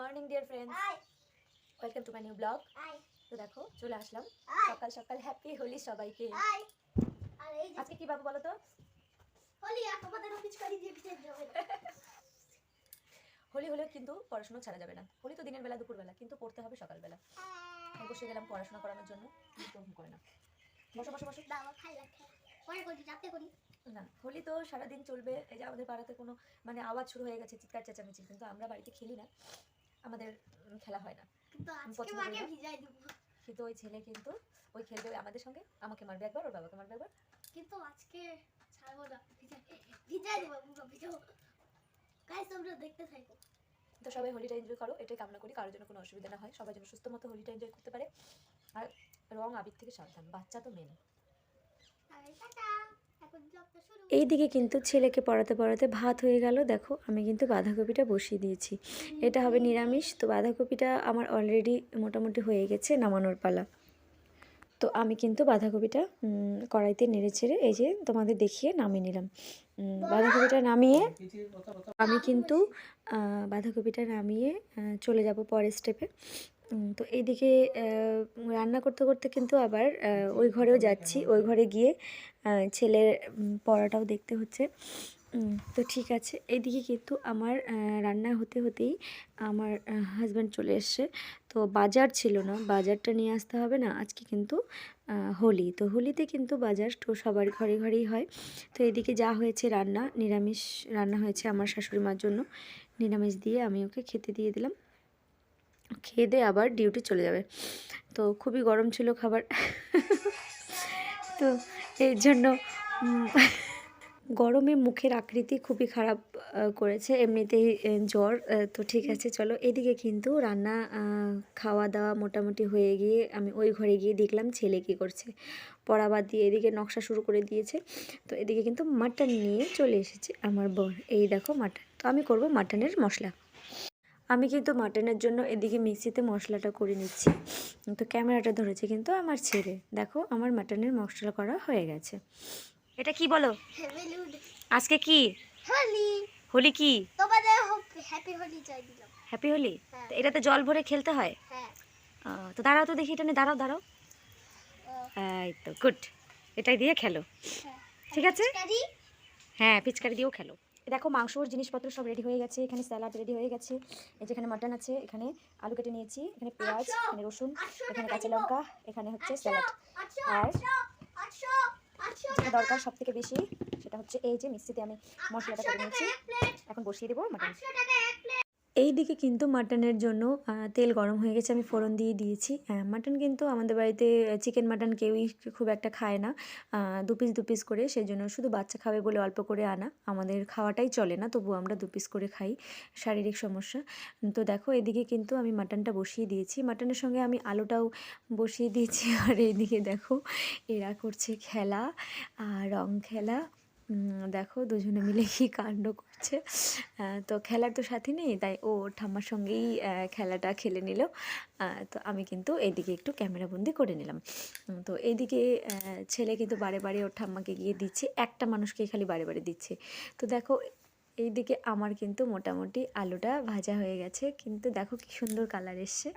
Morning dear friends welcome to my new blog তো দেখো চলে আসলাম। সকাল সকাল হ্যাপি হোলি সবাইকে। আজকে কি বাবু বলো তো? হোলি হলে কিন্তু পড়াশোনা ছাড়া যাবে না। হোলি তো দিনের বেলা দুপুরবেলা কিন্তু পড়তে হবে সকালবেলা। আমি বসে গেলাম পড়াশোনা করানোর জন্য করে না বসো বসো বসো। না হোলি তো সারাদিন চলবে। এই যে আমাদের পাড়াতে কোনো মানে আওয়াজ শুরু হয়ে গেছে চিৎকার চেঁচামেচি। কিন্তু আমরা বাড়িতে খেলি না। আমাদের খেলা হয় না। কিন্তু ওই ছেলে কিন্তু ওই খেলবে আমাদের সঙ্গে। আমাকে মারবে একবার ওর বাবাকে মারবে একবার। কিন্তু আজকে ছাড়বো না। ভিজাই দেবো ভিজাবো। গাইস তোমরা দেখতে থাকো। তো সবাই হোলিটা এনজয় করো এটাই কামনা করি কারোর জন্য কোনো অসুবিধা না হয়। সবাই যেন সুস্থ মতো হোলিটা এনজয় করতে পারে। আর রং আবির থেকে সাবধান বাচ্চা তো মেন টাটা। এইদিকে কিন্তু ছেলেকে পড়াতে পড়াতে ভাত হয়ে গেল। দেখো, আমি কিন্তু বাঁধাকপিটা বসিয়ে দিয়েছি। এটা হবে নিরামিষ। তো বাঁধাকপিটা আমার অলরেডি মোটামুটি হয়ে গেছে নামানোর পালা। তো আমি কিন্তু বাঁধাকপিটা কড়াইতে নেড়ে চেড়ে এই যে তোমাদের দেখিয়ে নামিয়ে নিলাম। বাঁধাকপিটা নামিয়ে আমি কিন্তু বাঁধাকপিটা নামিয়ে চলে যাব পরের স্টেপে তো এইদিকে রান্না করতে করতে কিন্তু আবার ওই ঘরেও যাচ্ছি। ওই ঘরে গিয়ে ছেলের পড়াটাও দেখতে হচ্ছে। তো ঠিক আছে। এইদিকে কিন্তু আমার রান্না হতে হতেই আমার হাজব্যান্ড চলে এসছে। তো বাজার ছিল না। বাজারটা নিয়ে আসতে হবে না। আজকে কিন্তু হোলি। তো হোলিতে কিন্তু বাজার তো সবার ঘরে ঘরেই হয়। তো এদিকে যা হয়েছে রান্না নিরামিষ রান্না হয়েছে আমার শাশুড়ি মার জন্য। নিরামিষ দিয়ে আমি ওকে খেতে দিয়ে দিলাম। খেয়ে দিয়ে আবার ডিউটি চলে যাবে। তো খুবই গরম ছিল খাবার। তো এর জন্য গরমে মুখের আকৃতি খুবই খারাপ করেছে। এমনিতেই জ্বর তো ঠিক আছে, চলো। এদিকে কিন্তু রান্না খাওয়া দাওয়া মোটামুটি হয়ে গিয়ে আমি ওই ঘরে গিয়ে দেখলাম ছেলে কী করছে। পড়া বাদ দিয়ে এদিকে নকশা শুরু করে দিয়েছে। তো এদিকে কিন্তু মাটন নিয়ে চলে এসেছে আমার বর। এই দেখো মাটন। তো আমি করব মাটনের মশলা। আমি কিন্তু মাটনের জন্য এদিকে মিক্সিতে মশলাটা করে নিচ্ছি। তো ক্যামেরাটা ধরেছে কিন্তু আমার ছেলে। দেখো আমার মাটনের মশলা করা হয়ে গেছে। এটা কি বলো? আজকে কি? হোলি কি? হ্যাপি হোলি হ্যাঁ। এটাতে জল ভরে খেলতে হয়? হ্যাঁ। তো দাঁড়াও তো দেখি এটা নিয়ে দাঁড়াও দাঁড়াও। এই তো গুড এটাই দিয়ে খেলো। হ্যাঁ। ঠিক আছে? হ্যাঁ পিচকারি দিয়েও খেলো। দেখো মাংসর জিনিসপত্র সব রেডি হয়ে গেছে এখানে স্যালাড রেডি হয়ে গেছে। এই যেখানে মাটন আছে এখানে আলু কেটে নিয়েছি এখানে পেঁয়াজ এখানে রসুন এখানে কাঁচা লঙ্কা এখানে হচ্ছে স্যালাড আর যেটা দরকার সব থেকে বেশি সেটা হচ্ছে এই যে মিক্সিতে আমি মশলাটা করে নিয়েছি। এখন বসিয়ে দেবো মাটন এই দিকে কিন্তু মাটনের জন্য তেল গরম হয়ে গেছে, আমি ফোড়ন দিয়ে দিয়েছি। মাটন কিন্তু আমাদের বাড়িতে চিকেন মাটন কেউই খুব একটা খায় না। দু পিস দু পিস করে সেই জন্য শুধু বাচ্চা খাবে বলে অল্প করে আনা। আমাদের খাওয়াটাই চলে না তবু আমরা দু পিস করে খাই, শারীরিক সমস্যা। তো দেখো, এদিকে কিন্তু আমি মাটনটা বসিয়ে দিয়েছি। মাটনের সঙ্গে আমি আলুটাও বসিয়ে দিয়েছি। আর এইদিকে দেখো, এরা করছে খেলা, আর রং খেলা। দেখো দুজনে মিলে কি কাণ্ড করছে। তো খেলার তো সাথী নেই, তাই ও ঠাম্মার সঙ্গেই খেলাটা খেলে নিল। তো আমি কিন্তু এদিকে একটু ক্যামেরাবন্দি করে নিলাম। তো এইদিকে ছেলে কিন্তু বারে বারে ওর ঠাম্মাকে গিয়ে দিচ্ছে, একটা মানুষকে খালি বারে বারে দিচ্ছে। তো দেখো, এইদিকে আমার কিন্তু মোটামুটি আলুটা ভাজা হয়ে গেছে, কিন্তু দেখো কি সুন্দর কালার এসছে।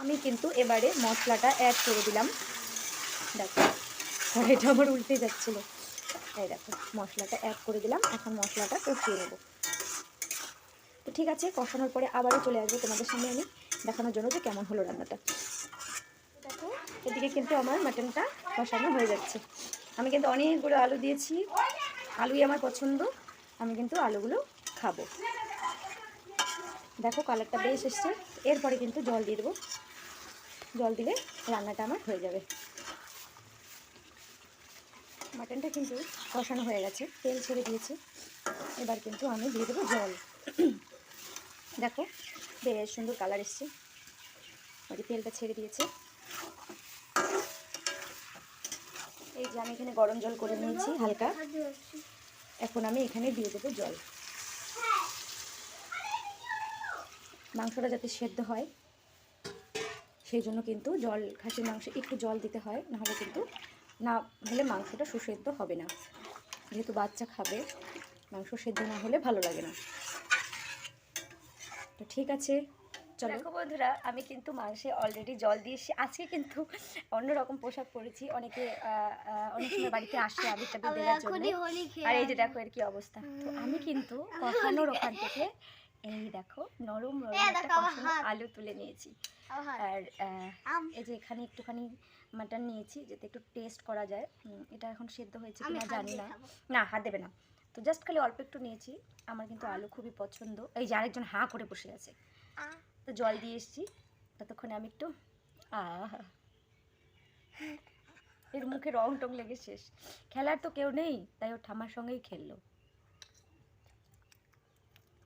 আমি কিন্তু এবারে মশলাটা অ্যাড করে দিলাম। দেখো, কড়াইটা আমার উল্টে যাচ্ছিল। এই দেখো, মশলাটা অ্যাড করে দিলাম। এখন মশলাটা কষিয়ে নেব। তো ঠিক আছে, কষানোর পরে আবারও চলে আসব তোমাদের সামনে আমি দেখানোর জন্য যে কেমন হলো রান্নাটা। দেখো, এদিকে কিন্তু আমার মাটনটা কষানো হয়ে যাচ্ছে। আমি কিন্তু অনেকগুলো আলু দিয়েছি। আলুই আমার পছন্দ। আমি কিন্তু আলুগুলো খাব। দেখো কালারটা বেশ এসছে। এরপরে কিন্তু জল দিয়ে দেবো। জল দিলে রান্নাটা আমার হয়ে যাবে। মাটনটা কিন্তু কষানো হয়ে গেছে, তেল ছেড়ে দিয়েছে। এবার কিন্তু আমি দিয়ে দেবো জল। দেখো, বেশ সুন্দর কালার এসছে। ওই তেলটা ছেড়ে দিয়েছে। এই যে আমি এখানে গরম জল করে নিয়েছি হালকা। এখন আমি এখানে দিয়ে দেবো জল। মাংসটা যাতে সেদ্ধ হয়, সেই জন্য কিন্তু জল, খাসির মাংসে একটু জল দিতে হয়, নাহলে কিন্তু না হলে মাংসটা সুসেদ্ধ হবে না। যেহেতু বাচ্চা খাবে মাংস সেদ্ধ না হলে ভালো লাগে না। তো ঠিক আছে চলো। দেখো বন্ধুরা আমি কিন্তু মাংসে অলরেডি জল দিয়ে এসেছি আজকে কিন্তু অন্যরকম পোশাক পরেছি। অনেকে অনেক সময় বাড়িতে আসে আবির টাবির আমি দেওয়ার জন্য। আর এই যে দেখো এর কি অবস্থা। তো আমি কিন্তু কষানোর ওখান থেকে এই দেখো নরম নরম হাত। আলু তুলে নিয়েছি। আর এই যে এখানে একটুখানি মাটন নিয়েছি যাতে একটু টেস্ট করা যায়। এটা এখন সেদ্ধ হয়েছে কিনা জানি না। না হাত দেবে না। তো জাস্ট খালি অল্প একটু নিয়েছি। আমার কিন্তু আলু খুবই পছন্দ। এই যে আরেকজন হাঁ করে বসে আছে। তো জল দিয়ে এসেছি। ততক্ষণে আমি একটু আহা এর মুখে রং টং লেগে শেষ। খেলার তো কেউ নেই তাই ও ঠাম্মার সঙ্গেই খেললো।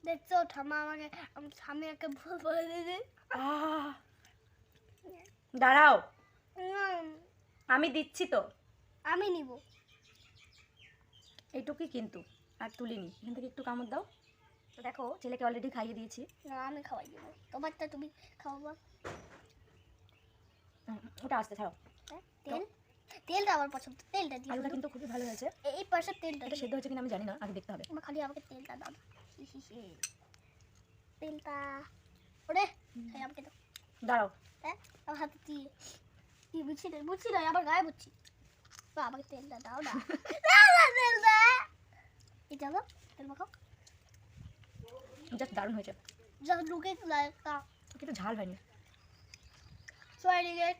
দেখছ? ঠাম্মা আমাকে আম- আমি একে ভুল বলে আহ দাঁড়াও। আমি দিচ্ছি তো। আমি নিব। এইটুকুই কিন্তু আর তুলিনি এখান থেকে একটু কামড় দাও। তো দেখো ছেলেকে অলরেডি খাইয়ে দিয়েছি। না আমি খাওয়াই দিব। তোমারটা তুমি খাওয়াবো ওটা আসতে ছাড়ো হ্যাঁ? তেল? তেলটা আমার পছন্দ। তেলটা আলুটা কিন্তু খুবই ভালো হয়েছে। এই পাশে তেলটা এটা সেদ্ধ হয়েছে কিনা আমি জানি না আগে দেখতে হবে। খালি আমাকে তেলটা দাও। তেলটা ওরে খাই আমাকে দাও। দাঁড়াও। হ্যাঁ আমার হাতে দিয়ে দিয়ে বুঝছি না বুঝছি না আমার গায়ে বুঝছি তো আমাকে তেলটা দাও না। দাও না তেলটা এটা দাও তেল মাখাও। জাস্ট দারুণ হয়েছে। যখন ঢুকে একটা। কিন্তু ঝাল হয়নি। সরি গেট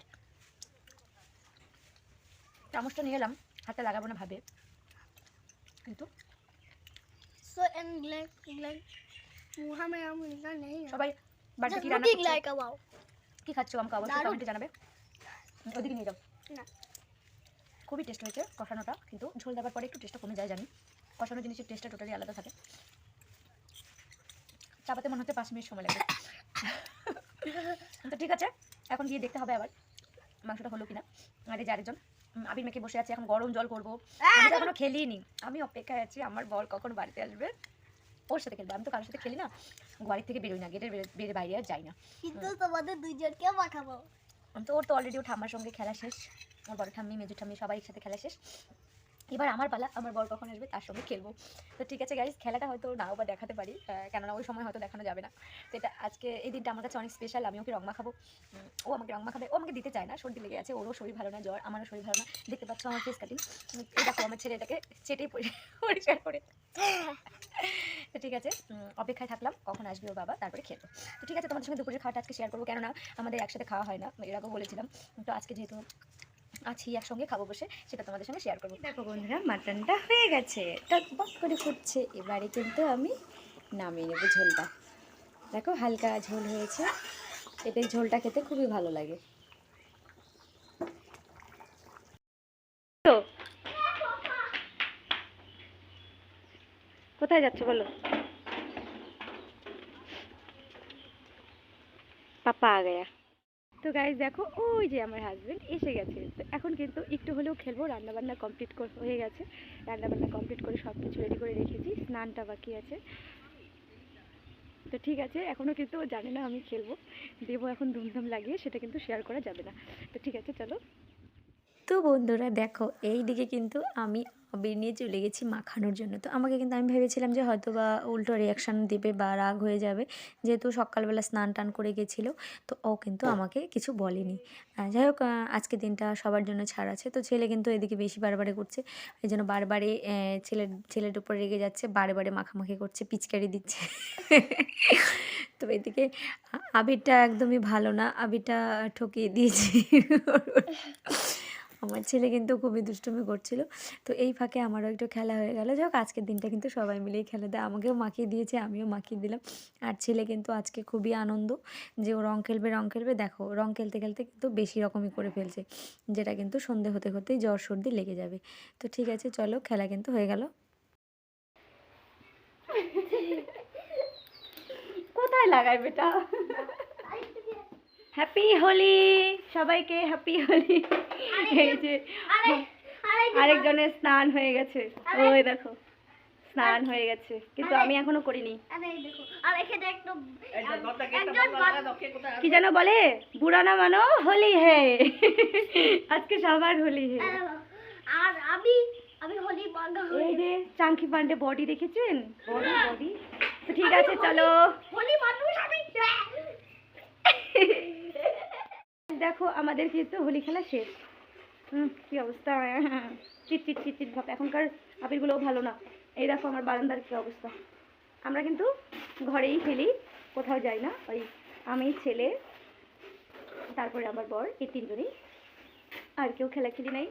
চামচটা নিয়ে এলাম হাতে লাগাবো না ভাবে। কিন্তু सो इंग्लैंड इंग्लैंड वहाँ में हम निकल नहीं है সবাই বাড়িতে Just কি রান্না looking করছো? like a wow কি খাচ্ছো আমাকে অবশ্যই দারুণ। কমেন্টে জানাবে ওদিকে নিয়ে যাও না খুবই টেস্ট হয়েছে কষানোটা কিন্তু ঝোল দেওয়ার পরে একটু টেস্টটা কমে যায় জানি কষানো জিনিসের টেস্টটা টোটালি আলাদা থাকে চাপাতে মনে হচ্ছে পাঁচ মিনিট সময় লাগবে তো ঠিক আছে এখন গিয়ে দেখতে হবে আবার মাংসটা হলো কিনা আর এই যে আরেকজন উম, আবির মেখে বসে আছি এখন গরম জল করব। আমি এখনও খেলিনি। আমি অপেক্ষায় আছি আমার বর কখন বাড়িতে আসবে? ওর সাথে খেলবে আমি তো কারোর সাথে খেলি না। বাড়ির থেকে বেরোই না গেটের বেড়ে বাইরে আর যাই না। কিন্তু তোমাদের দুইজনকে পাঠাবো। আমি তো ওর তো অলরেডি ও ঠাম্মার সঙ্গে খেলা শেষ। আমার বড় ঠাম্মি মেজু ঠাম্মি সবাই একসাথে খেলা শেষ। এবার আমার পালা, আমার বর কখন আসবে তার সঙ্গে খেলব। তো ঠিক আছে গাইজ খেলাটা হয়তো নাও বা দেখাতে পারি কেননা ওই সময় হয়তো দেখানো যাবে না। তো এটা আজকে এই দিনটা আমার কাছে অনেক স্পেশাল আমি ওকে রং মাখাবো ও আমাকে রং মাখাবে ও আমাকে দিতে চায় না, সর্দি লেগে আছে, ওরও শরীর ভালো না, জ্বর, আমারও শরীর ভালো না। দেখতে পাচ্ছ আমার ফেস কাটিং দেখো আমার ছেলে এটাকে চেটেই পরি- পরিষ্কার করে। তো ঠিক আছে অপেক্ষায় থাকলাম, কখন আসবে ওর বাবা, তারপরে খেলব। তো ঠিক আছে, তোমাদের সঙ্গে দুপুরের খাওয়াটা আজকে শেয়ার করব, কেননা আমাদের একসাথে খাওয়া হয় না, এর আগেও বলেছিলাম। তো আজকে যেহেতু আছি, একসঙ্গে খাব বসে, সেটা তোমাদের সঙ্গে শেয়ার করব। দেখো বন্ধুরা মাটনটা হয়ে গেছে। টকবক করে ফুটছে। এবারে কিন্তু আমি নামিয়ে নেব ঝোলটা। দেখো হালকা ঝোল হয়েছে। এতে ঝোলটা খেতে খুবই ভালো লাগে। কোথায় যাচ্ছে বলো? পাপা আ তো গাইজ দেখো, ওই যে আমার হাজব্যান্ড এসে গেছে। তো এখন কিন্তু একটু হলেও খেলব, রান্নাবান্না কমপ্লিট হয়ে গেছে। রান্নাবান্না কমপ্লিট করে সব কিছু রেডি করে রেখেছি, স্নানটা বাকি আছে। তো ঠিক আছে এখনও কিন্তু জানে না আমি খেলব। দেবো এখন ধুমধাম লাগিয়ে, সেটা কিন্তু শেয়ার করা যাবে না। তো ঠিক আছে, চলো। তো বন্ধুরা দেখো, এই দিকে কিন্তু আমি আবির নিয়ে চলে গেছি মাখানোর জন্য। তো আমাকে কিন্তু আমি ভেবেছিলাম যে হয়তো বা উল্টো রিয়াকশান দেবে বা রাগ হয়ে যাবে, যেহেতু সকালবেলা স্নান টান করে গেছিল, তো ও কিন্তু আমাকে কিছু বলেনি। যাই হোক আজকে দিনটা সবার জন্য ছাড় আছে। তো ছেলে কিন্তু এদিকে বেশি বারবারে করছে, এই জন্য বারবারে ছেলের ছেলের উপর রেগে যাচ্ছে বারে বারে মাখামাখি করছে, পিচকারি দিচ্ছে। তো এদিকে আবিরটা একদমই ভালো না, আবিরটা ঠকিয়ে দিয়েছি। আমার ছেলে কিন্তু খুবই দুষ্টুমি করছিল। তো এই ফাঁকে আমারও একটু খেলা হয়ে গেল। যাই হোক আজকের দিনটা কিন্তু সবাই মিলেই খেলে দেয়। আমাকেও মাখিয়ে দিয়েছে আমিও মাখিয়ে দিলাম। আর ছেলে কিন্তু আজকে খুবই আনন্দ যে ও রং খেলবে রং খেলবে। দেখো রং খেলতে খেলতে কিন্তু বেশি রকমই করে ফেলছে যেটা কিন্তু সন্ধে হতে হতেই জ্বর সর্দি লেগে যাবে। তো ঠিক আছে চলো খেলা কিন্তু হয়ে গেল। কোথায় লাগাই বেটা? হ্যাপি হোলি সবাইকে হ্যাপি হোলি এই যে আরে আরে আরেকজনের স্নান হয়ে গেছে। ওই দেখো স্নান হয়ে গেছে। কিন্তু আমি এখনও করিনি। আরে এই দেখো আর এখানে একটু একজন বাদ- কি যেন বলে? বুড়া না মানো হোলি হে। আজকে সবার হোলি হে। আর আমি আমি হোলি এই যে চাঙ্কি পান্ডে বডি দেখেছেন? বডি বডি তো ঠিক আছে চলো। হোলি মানুষ আমি দেখো আমাদের কিন্তু হোলি খেলা শেষ। কি অবস্থা? চিট চিট চিট চিট, ভাব, এখনকার আবিরগুলোও ভালো না। এই দেখো আমার বারান্দার কি অবস্থা। আমরা কিন্তু ঘরেই খেলি, কোথাও যাই না। ওই আমি, ছেলে, তারপরে আমার বর, এই তিনজনই। আর কেউ খেলা খেলি নাই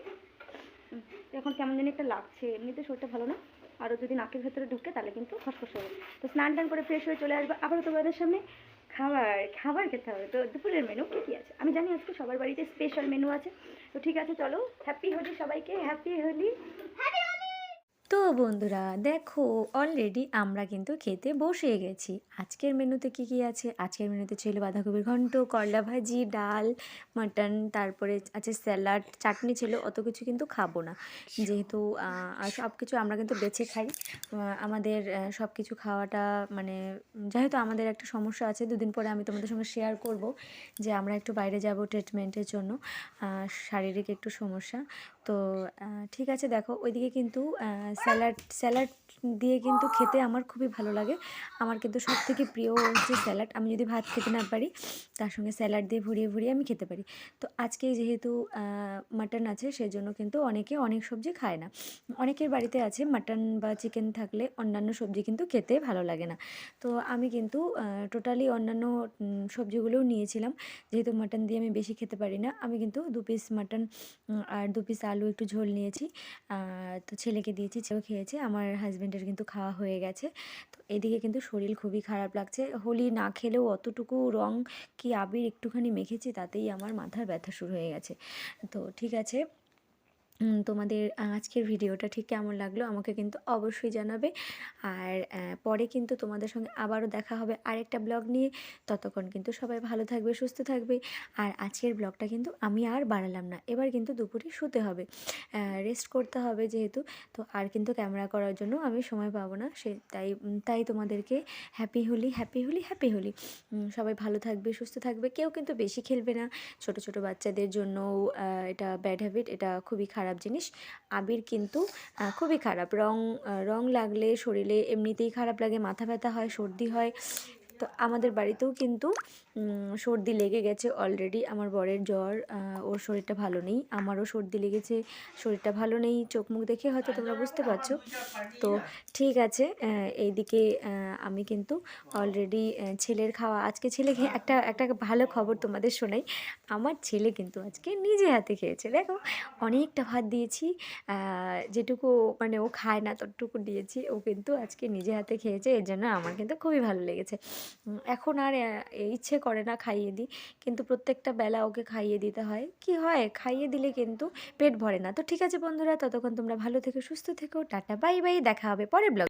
এখন কেমন জানি একটা লাগছে। এমনিতে শরীরটা ভালো না। আরও যদি নাকের ভেতরে ঢুকে, তাহলে কিন্তু খসখস হবে। তো স্নান টান করে ফ্রেশ হয়ে চলে আসব। আবার তোমাদের সামনে খাবার খাবার খেতে হবে। তো দুপুরের মেনু কী কী আছে? আমি জানি আজকে সবার বাড়িতে স্পেশাল মেনু আছে। তো ঠিক আছে, চলো। হ্যাপি হোলি সবাইকে। হ্যাপি হোলি তো বন্ধুরা, দেখো অলরেডি আমরা কিন্তু খেতে বসে গেছি। আজকের মেনুতে কি কি আছে? আজকের মেনুতে ছিল বাঁধাকপির ঘন্ট করলা ভাজি, ডাল, মাটন, তারপরে আছে স্যালাড, চাটনি ছিল, অত কিছু কিন্তু খাব না। যেহেতু সব কিছু আমরা কিন্তু বেছে খাই। আমাদের সব কিছু খাওয়াটা মানে যেহেতু আমাদের একটা সমস্যা আছে, দুদিন পরে আমি তোমাদের সঙ্গে শেয়ার করব যে আমরা একটু বাইরে যাব ট্রিটমেন্টের জন্য। শারীরিক একটু সমস্যা। তো ঠিক আছে, দেখো, ওইদিকে কিন্তু স্যালাড স্যালাড দিয়ে কিন্তু খেতে আমার খুবই ভালো লাগে। আমার কিন্তু সব থেকে প্রিয় হচ্ছে স্যালাড। আমি যদি ভাত খেতে না পারি, তার সঙ্গে স্যালাড দিয়ে ভরিয়ে ভরিয়ে আমি খেতে পারি। তো আজকে যেহেতু মাটন আছে, সেজন্য কিন্তু অনেকে অনেক সবজি খায় না। অনেকের বাড়িতে আছে মাটন বা চিকেন থাকলে অন্যান্য সবজি কিন্তু খেতে ভালো লাগে না। তো আমি কিন্তু টোটালি অন্যান্য সবজিগুলোও নিয়েছিলাম। যেহেতু মাটন দিয়ে আমি বেশি খেতে পারি না, আমি কিন্তু দু পিস মাটন আর দু পিস আলু একটু ঝোল নিয়েছি। তো ছেলেকে দিয়েছি ছেলেও খেয়েছে, আমার হাজব্যান্ডের কিন্তু খাওয়া হয়ে গেছে। তো এদিকে কিন্তু শরীর খুবই খারাপ লাগছে। হোলি না খেলেও অতটুকু রং কি আবির একটুখানি মেখেছি, তাতেই আমার মাথার ব্যথা শুরু হয়ে গেছে। তো ঠিক আছে তোমাদের আজকের ভিডিওটা ঠিক কেমন লাগল আমাকে কিন্তু অবশ্যই জানাবে। আর পরে কিন্তু তোমাদের সঙ্গে আবারও দেখা হবে আরেকটা ব্লগ নিয়ে। ততক্ষণ কিন্তু সবাই ভালো থাকবে, সুস্থ থাকবে। আর আজকের ব্লগটা কিন্তু আমি আর বাড়ালাম না, এবার কিন্তু দুপুরে শুতে হবে। রেস্ট করতে হবে যেহেতু, তো আর কিন্তু ক্যামেরা করার জন্য আমি সময় পাবো না, সে, তাই তাই তোমাদেরকে happy Holi happy Holi happy Holi. সবাই ভালো থাকবে, সুস্থ থাকবে, কেউ কিন্তু বেশি খেলবে না। ছোট ছোট বাচ্চাদের জন্য এটা ব্যাড হ্যাবিট এটা খুবই খারাপ জিনিস, আবির কিন্তু খুবই খারাপ। রং রং লাগলে শরীরে এমনিতেই খারাপ লাগে, মাথা ব্যথা হয়, সর্দি হয় তো আমাদের বাড়িতেও কিন্তু সর্দি লেগে গেছে অলরেডি আমার বরের জ্বর ওর শরীরটা ভালো নেই। আমারও সর্দি লেগেছে, শরীরটা ভালো নেই, চোখ মুখ দেখে হয়তো তোমরা বুঝতে পারছ। তো ঠিক আছে এইদিকে আমি কিন্তু অলরেডি ছেলের খাওয়া, আজকে ছেলেকে একটা একটা ভালো খবর তোমাদের শোনাই। আমার ছেলে কিন্তু আজকে নিজে হাতে খেয়েছে। দেখো, অনেকটা ভাত দিয়েছি যেটুকু মানে ও খায় না, ততটুকু দিয়েছি। ও কিন্তু আজকে নিজে হাতে খেয়েছে, এর জন্য আমার কিন্তু খুবই ভালো লেগেছে। এখন আর ইচ্ছে করে না খাইয়ে দিই। কিন্তু প্রত্যেকটা বেলা ওকে খাইয়ে দিতে হয়। কি হয়? খাইয়ে দিলে কিন্তু পেট ভরে না। তো ঠিক আছে বন্ধুরা, ততক্ষণ তোমরা ভালো থেকে, সুস্থ থেকো। Tata, bye bye. দেখা হবে পরে ব্লগ।